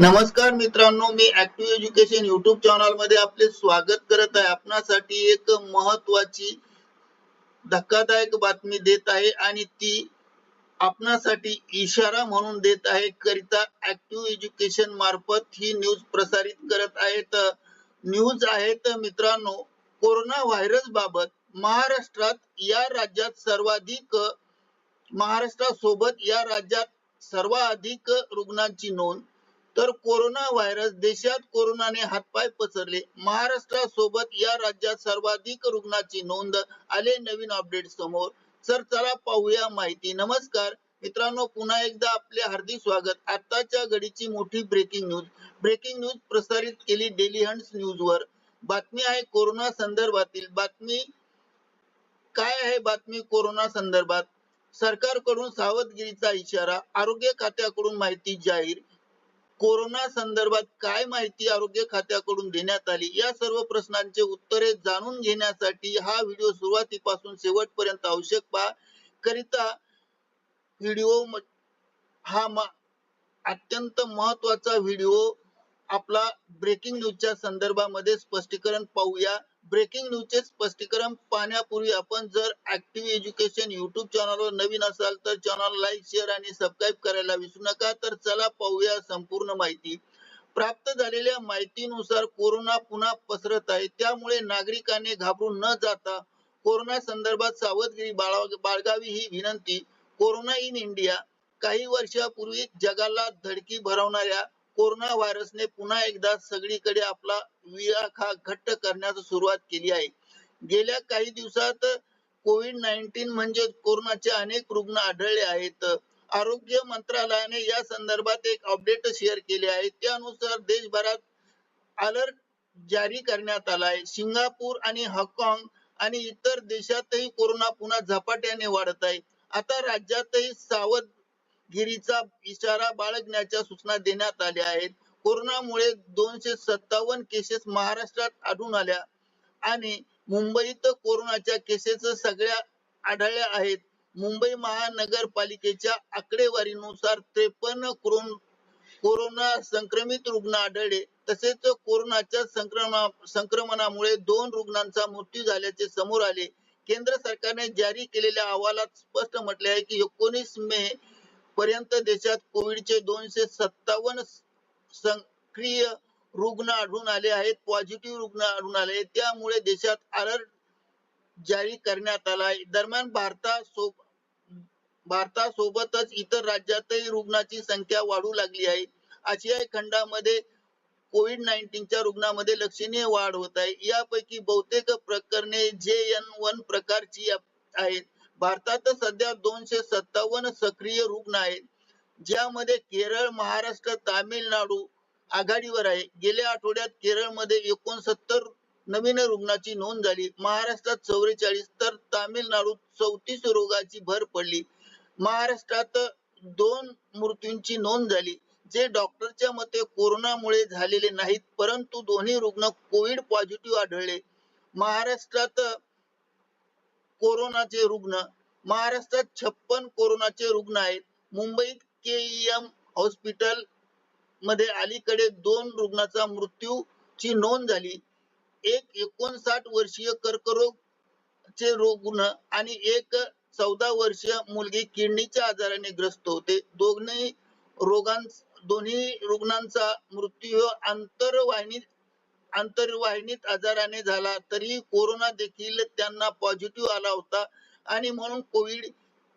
नमस्कार मित्रांनो मी ऍक्टिव्ह एज्युकेशन युट्यूब चॅनलमध्ये आपले स्वागत करत आहे. आपणासाठी एक महत्वाची धक्कादायक बातमी देत आहे आणि ती आपणासाठी इशारा म्हणून देत आहे. करिता ऍक्टिव्ह एज्युकेशन मार्फत ही न्यूज प्रसारित करत आहे तर न्यूज आहे तर मित्रांनो कोरोना व्हायरस बाबत महाराष्ट्रात या राज्यात सर्वाधिक महाराष्ट्रासोबत या राज्यात सर्वाधिक रुग्णांची नोंद तर कोरोना व्हायरस देशात कोरोनाने हातपाय पसरले. महाराष्ट्रासोबत या राज्यात सर्वाधिक रुग्णाची नोंद आले नवीन अपडेट समोर. सर चला पाहूया माहिती. नमस्कार. मित्रांनो पुन्हा एकदा आपले हार्दिक स्वागत. आताच्या घडीची मोठी ब्रेकिंग न्यूज ब्रेकिंग न्यूज प्रसारित केली डेली हंट्स न्यूज वर. बातमी आहे कोरोना संदर्भातील. बातमी काय आहे बातमी कोरोना संदर्भात? सरकारकडून सावधगिरीचा इशारा आरोग्य खात्याकडून माहिती जाहीर. कोरोना संदर्भात काय माहिती आरोग्य खात्याकडून देण्यात आली? या सर्व प्रश्नांचे उत्तरे जाणून घेण्यासाठी हा व्हिडिओ सुरुवातीपासून शेवटपर्यंत आवश्यक पहा. करिता व्हिडिओ हा मा- अत्यंत महत्त्वाचा व्हिडिओ आपला ब्रेकिंग न्यूजच्या संदर्भामध्ये स्पष्टीकरण पाहूया. ब्रेकिंग न्यूजचे स्पष्टीकरण पाहण्यापूर्वी आपण जर ऍक्टिव्ह एज्युकेशन युट्यूब चॅनलवर नवीन असाल तर चॅनल लाईक शेअर आणि सबस्क्राईब करायला विसरू नका. तर चला पाहूया संपूर्ण माहिती. प्राप्त झालेल्या माहितीनुसार कोरोना पुन्हा पसरत आहे. त्यामुळे नागरिकांनी घाबरून न जाता कोरोना संदर्भात सावधगिरी बाळगावी ही विनंती. कोरोना इन इंडिया काही वर्षापूर्वी जगाला धडकी भरवणाऱ्या कोरोना व्हायरसने पुन्हा एकदा सगळीकडे आपला विळाखा घट्ट करण्यास सुरुवात केली आहे. गेल्या काही दिवसात कोविड नाईन्टीन म्हणजे कोरोनाचे अनेक रुग्ण आढळले आहेत. आरोग्य मंत्रालयाने या संदर्भात एक अपडेट शेअर केले आहे. त्यानुसार देशभरात अलर्ट जारी करण्यात आला आहे. सिंगापूर आणि हॉंगकॉंग आणि इतर देशातही कोरोना पुन्हा झपाट्याने वाढत आहे. आता राज्यातही सावध गिरीचा इशारा बाळगण्याच्या सूचना देण्यात आल्या आहेत. कोरोनामुळे दोनशे सत्तावन्न केसेस महाराष्ट्रात आढळून आल्या आणि मुंबईत कोरोनाच्या केसेस सगळ्या आढळल्या आहेत. मुंबई महानगरपालिकेच्या आकडेवारीनुसार त्रेपन्न कोरोन कोरोना संक्रमित रुग्ण आढळले. तसेच कोरोनाच्या संक्रमा संक्रमणामुळे दोन रुग्णांचा मृत्यू झाल्याचे समोर आले. केंद्र सरकारने जारी केलेल्या अहवालात स्पष्ट म्हटले आहे की एकोणीस मे पर्यंत देशात कोविडचे दोनशे सत्तावन्न सक्रिय रुग्ण आढळून आले आहेत पॉझिटिव्ह रुग्ण आढळून आले आहेत. त्यामुळे देशात अलर्ट जारी करण्यात आला आहे. दरम्यान भारतासोब भारतासोबतच इतर राज्यातही रुग्णाची संख्या वाढू लागली आहे. आशियाई खंडामध्ये कोविड नाईन्टीनच्या रुग्णामध्ये लक्षणीय वाढ होत आहे. यापैकी बहुतेक प्रकरणे जे एन वन प्रकारची आहेत. भारतात सध्या दोनशे सत्तावन्न सक्रिय रुग्ण आहेत ज्यामध्ये केरळ महाराष्ट्र तामिळनाडू आघाडीवर आहे. गेल्या आठवड्यात केरळमध्ये एकोणसत्तर नवीन रुग्णाची नोंद झाली. महाराष्ट्रात चौवेचाळीस तर तामिळनाडूत चौतीस रोगाची भर पडली. महाराष्ट्रात दोन मृत्यूंची नोंद झाली. जे डॉक्टरच्या मते कोरोनामुळे झालेले नाहीत परंतु दोन्ही रुग्ण कोविड पॉझिटिव्ह आढळले. महाराष्ट्रात कोरोनाचे रुग्ण महाराष्ट्रात छप्पन कोरोनाचे रुग्ण आहेत. मुंबईत केईएम हॉस्पिटलमध्ये अलीकडे दोन रुग्णाचा मृत्यूची नोंद झाली. एक एकोणसाठ वर्षीय कर्करोग चे रुग्ण आणि एक चौदा वर्षीय मुलगी किडनीच्या आजाराने ग्रस्त होते. दोन्ही रोगां दोन्ही रुग्णांचा मृत्यू आंतरवाहिनीत आंतरवाहिनीत आजाराने झाला तरी कोरोना देखील त्यांना पॉझिटिव्ह आला होता. आणि म्हणून कोविड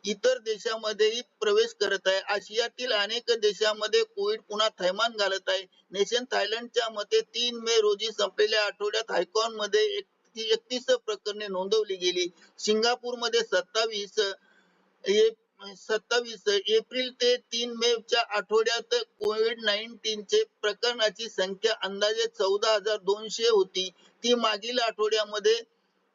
इतर देशामध्येही प्रवेश करत आहे. आशियातील अनेक देशांमध्ये कोविड पुन्हा थैमान घालत आहे. नेशन थायलंडच्या मते तीन मे रोजी संपलेल्या आठवड्यात हायकॉनमध्ये एकतीस प्रकरणे नोंदवली गेली. सिंगापूरमध्ये सत्तावीस सत्तावीस एप्रिल ते तीन मे च्या आठवड्यात कोविड नाईन्टीन चे प्रकरणाची संख्या अंदाजे चौदा हजार दोनशे होती. ती मागील आठवड्यामध्ये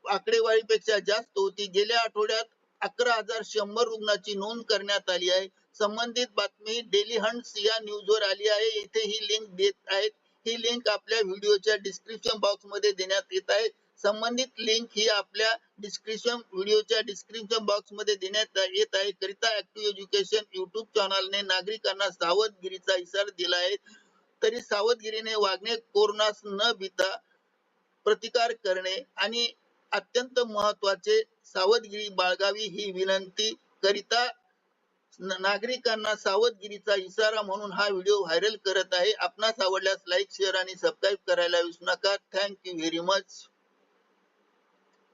आकडेवारीपेक्षा जास्त होती. गेल्या आठवड्यात अकरा हजार शंभर रुग्णाची नोंद करण्यात आली आहे. संबंधित बातमी डेली हंट्स या न्यूज वर आली आहे. इथे ही लिंक देत आहेत. ही लिंक आपल्या व्हिडिओच्या डिस्क्रिप्शन बॉक्समध्ये देण्यात येत आहे. संबंधित लिंक ही आपल्या डिस्क्रिप्शन व्हिडिओच्या डिस्क्रिप्शन बॉक्समध्ये देण्यात येत आहे. करिता ऍक्टिव्ह एज्युकेशन युट्यूब चॅनलने नागरिकांना सावधगिरीचा इशारा दिला आहे. तरी सावधगिरीने वागणे कोरोनास न भीता प्रतिकार करणे आणि अत्यंत महत्त्वाचे सावधगिरी बाळगावी ही विनंती. करिता नागरिकांना सावधगिरीचा इशारा म्हणून हा व्हिडिओ व्हायरल करत आहे. आपणास आवडल्यास लाईक शेअर आणि सबस्क्राईब करायला विसरू नका. Thank you very much